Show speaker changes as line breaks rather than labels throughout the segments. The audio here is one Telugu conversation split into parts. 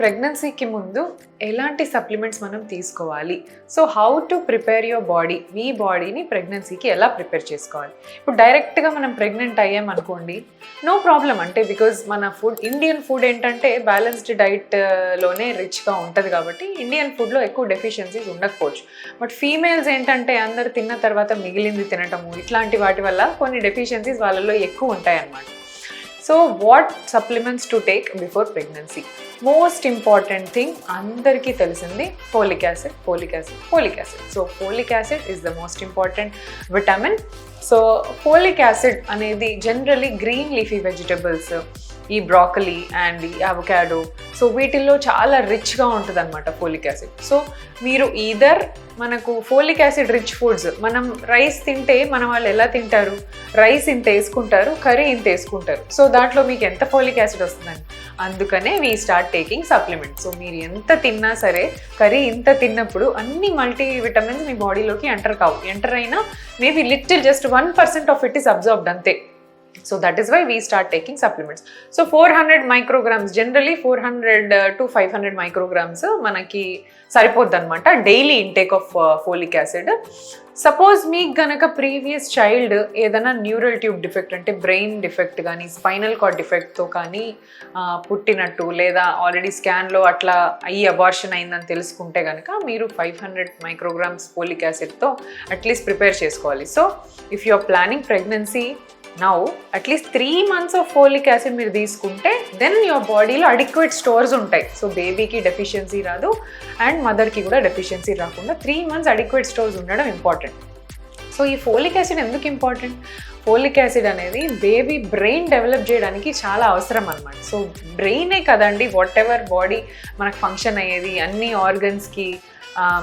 ప్రెగ్నెన్సీకి ముందు ఎలాంటి సప్లిమెంట్స్ మనం తీసుకోవాలి? So how to prepare your body మీ బాడీని ప్రెగ్నెన్సీకి ఎలా ప్రిపేర్ చేసుకోవాలి? ఇప్పుడు డైరెక్ట్గా మనం ప్రెగ్నెంట్ అయ్యాం అనుకోండి నో ప్రాబ్లం అంటే బికాజ్ మన ఫుడ్ ఇండియన్ ఫుడ్ ఏంటంటే బ్యాలెన్స్డ్ డైట్లోనే uh, రిచ్గా ఉంటుంది కాబట్టి ఇండియన్ ఫుడ్లో ఎక్కువ డెఫిషియన్సీస్ ఉండకపోవచ్చు. బట్ ఫీమేల్స్ ఏంటంటే అందరు తిన్న తర్వాత మిగిలింది తినటము ఇట్లాంటి వాటి వల్ల కొన్ని డెఫిషియన్సీస్ వాళ్ళలో ఎక్కువ ఉంటాయన్నమాట. So what supplements to take before pregnancy most important thing అందరికీ తెలిసింది folic acid folic acid folic acid so folic acid is the most important vitamin so folic acid అనేది జనరలీ గ్రీన్ లీఫీ వెజిటబుల్స్ ఈ బ్రాకలీ అండ్ ఈ అవకాడో సో వీటిల్లో చాలా రిచ్గా ఉంటుంది అనమాట ఫోలిక్ యాసిడ్ సో మీరు ఈదర్ మనకు ఫోలిక్ యాసిడ్ రిచ్ ఫుడ్స్ మనం రైస్ తింటే మన వాళ్ళు ఎలా తింటారు? రైస్ ఇంత వేసుకుంటారు కర్రీ ఇంత వేసుకుంటారు. సో దాంట్లో మీకు ఎంత ఫోలిక్ యాసిడ్ వస్తుందండి? అందుకనే we start taking supplement so మీరు ఎంత తిన్నా సరే కర్రీ ఇంత తిన్నప్పుడు అన్ని మల్టీ విటమిన్స్ మీ బాడీలోకి ఎంటర్ కావు. ఎంటర్ అయినా maybe little just one percent of it is observed అంతే. So that is why we start taking supplements so four hundred micrograms generally four hundred to five hundred micrograms మనకి సరిపోద్ది అనమాట daily intake of folic acid suppose మీకు గనక ప్రీవియస్ చైల్డ్ ఏదైనా న్యూరల్ ట్యూబ్ డిఫెక్ట్ అంటే బ్రెయిన్ డిఫెక్ట్ కానీ స్పైనల్ కార్డ్ డిఫెక్ట్తో కానీ పుట్టినట్టు లేదా ఆల్రెడీ స్కాన్లో అట్లా అయ్యి అబార్షన్ అయిందని తెలుసుకుంటే కనుక మీరు ఫైవ్ హండ్రెడ్ మైక్రోగ్రామ్స్ పోలిక్ యాసిడ్తో అట్లీస్ట్ ప్రిపేర్ చేసుకోవాలి. So if you are planning pregnancy now at least three months of folic acid మీరు తీసుకుంటే దెన్ యువర్ బాడీలో అడిక్వేట్ స్టోర్స్ ఉంటాయి. సో బేబీకి డెఫిషియన్సీ రాదు అండ్ మదర్కి కూడా డెఫిషియన్సీ రాకుండా త్రీ మంత్స్ అడిక్వేట్ స్టోర్స్ ఉండడం ఇంపార్టెంట్ సో ఈ ఫోలిక్ యాసిడ్ ఎందుకు ఇంపార్టెంట్ ఫోలిక్ యాసిడ్ అనేది బేబీ బ్రెయిన్ డెవలప్ చేయడానికి చాలా అవసరం అనమాట సో బ్రెయినే కదండి వాట్ ఎవర్ బాడీ మనకు ఫంక్షన్ అయ్యేది అన్ని ఆర్గన్స్కి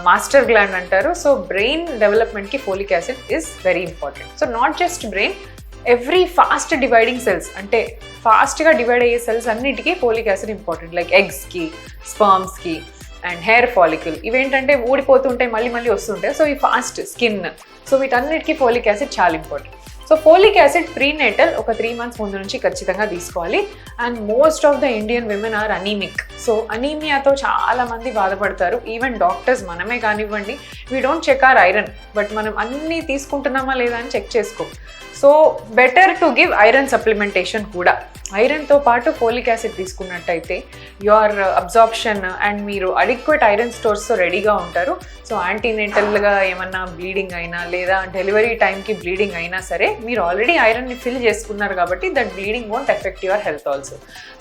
మాస్టర్ గ్లాండ్ అంటారు. సో బ్రెయిన్ డెవలప్మెంట్కి folic acid is very important so not just brain every fast dividing cells అంటే ఫాస్ట్గా డివైడ్ అయ్యే సెల్స్ అన్నిటికీ పోలిక్ యాసిడ్ ఇంపార్టెంట్ లైక్ ఎగ్స్కి స్పర్మ్స్కి అండ్ హెయిర్ ఫాలికల్ ఇవేంటంటే ఊడిపోతుంటాయి మళ్ళీ మళ్ళీ వస్తుంటాయి. సో ఈ ఫాస్ట్ స్కిన్ సో వీటన్నిటికీ ఫోలిక్ యాసిడ్ చాలా important so folic acid prenatal ఒక త్రీ మంత్స్ ముందు నుంచి ఖచ్చితంగా తీసుకోవాలి. And most of the Indian women are anaemic so అనీమియాతో చాలా మంది బాధపడతారు. ఈవెన్ డాక్టర్స్ మనమే కానివ్వండి. We don't check are iron but మనం అన్నీ తీసుకుంటున్నామా లేదా అని చెక్ చేసుకో. So better to give iron supplementation కూడా. ఐరన్తో పాటు ఫోలిక్ యాసిడ్ తీసుకున్నట్టయితే యువర్ అబ్జార్ప్షన్ అండ్ మీరు అడిక్వేట్ ఐరన్ స్టోర్స్తో రెడీగా ఉంటారు. సో యాంటీనేటల్గా ఏమన్నా బ్లీడింగ్ అయినా లేదా డెలివరీ టైంకి బ్లీడింగ్ అయినా సరే మీరు ఆల్రెడీ ఐరన్ని ఫిల్ చేసుకున్నారు కాబట్టి that bleeding won't affect your health also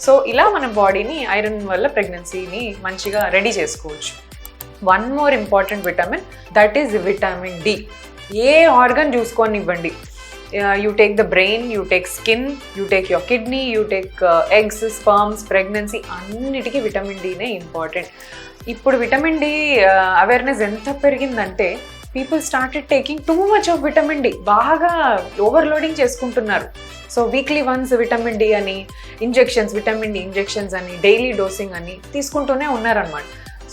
so ఇలా మన బాడీని ఐరన్ వల్ల ప్రెగ్నెన్సీని మంచిగా రెడీ చేసుకోవచ్చు. One more important vitamin that is vitamin D. A organ చూసుకొని ఇవ్వండి you take the brain you take skin you take your kidney you take eggs sperms pregnancy అన్నిటికీ విటమిన్ డీనే ఇంపార్టెంట్ ఇప్పుడు విటమిన్ డి అవేర్నెస్ ఎంత పెరిగిందంటే people started taking too much of vitamin D బాగా ఓవర్లోడింగ్ చేసుకుంటున్నారు. So weekly once vitamin D అని ఇంజెక్షన్స్ విటమిన్ డి ఇంజెక్షన్స్ అని డైలీ డోసింగ్ అని తీసుకుంటూనే ఉన్నారనమాట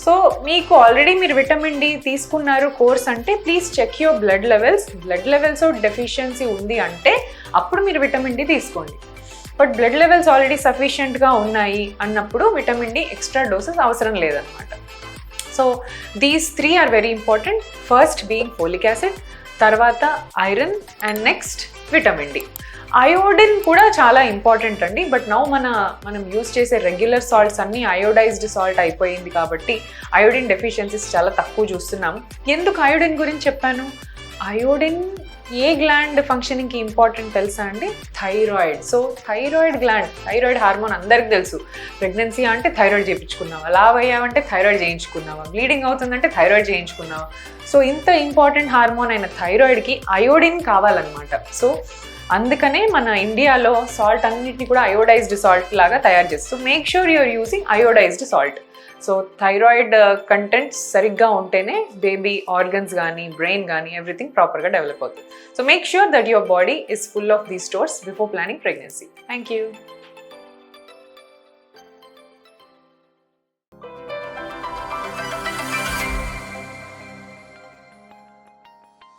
సో మీకు ఆల్రెడీ మీరు విటమిన్ డి తీసుకున్నారు కోర్స్ అంటే please check your blood levels blood levels deficiency ఉంది అంటే అప్పుడు మీరు విటమిన్ డి తీసుకోండి. బట్ బ్లడ్ లెవెల్స్ ఆల్రెడీ సఫిషియెంట్గా ఉన్నాయి అన్నప్పుడు విటమిన్ డి ఎక్స్ట్రా డోసెస్ అవసరం లేదనమాట so these three are very important first being folic acid తర్వాత iron and next vitamin D iodine కూడా చాలా ఇంపార్టెంట్ అండి. బట్ నౌ మన మనం యూస్ చేసే రెగ్యులర్ సాల్ట్స్ అన్నీ అయోడైజ్డ్ సాల్ట్ అయిపోయింది కాబట్టి అయోడిన్ డెఫిషియన్సీస్ చాలా తక్కువ చూస్తున్నాం. ఎందుకు అయోడిన్ గురించి చెప్పాను? అయోడిన్ ఏ గ్లాండ్ ఫంక్షనింగ్కి ఇంపార్టెంట్ తెలుసా అండి? Thyroid so thyroid gland thyroid hormone అందరికి తెలుసు. ప్రెగ్నెన్సీ అంటే థైరాయిడ్ చేయించుకున్నావా? లావ్ అయ్యావంటే థైరాయిడ్ చేయించుకున్నావా? బ్లీడింగ్ అవుతుందంటే థైరాయిడ్ చేయించుకున్నావా? సో ఇంత ఇంపార్టెంట్ హార్మోన్ అయిన థైరాయిడ్కి అయోడిన్ కావాలన్నమాట. సో అందుకనే మన ఇండియాలో సాల్ట్ అన్నిటిని కూడా అయోడైజ్డ్ సాల్ట్ లాగా తయారు చేస్తూ make sure you're using iodized salt so thyroid content సరిగ్గా ఉంటేనే బేబీ ఆర్గన్స్ కానీ బ్రెయిన్ కానీ ఎవ్రీథింగ్ ప్రాపర్గా డెవలప్ అవుతుంది. So make sure that your body is full of the stores before planning pregnancy thank you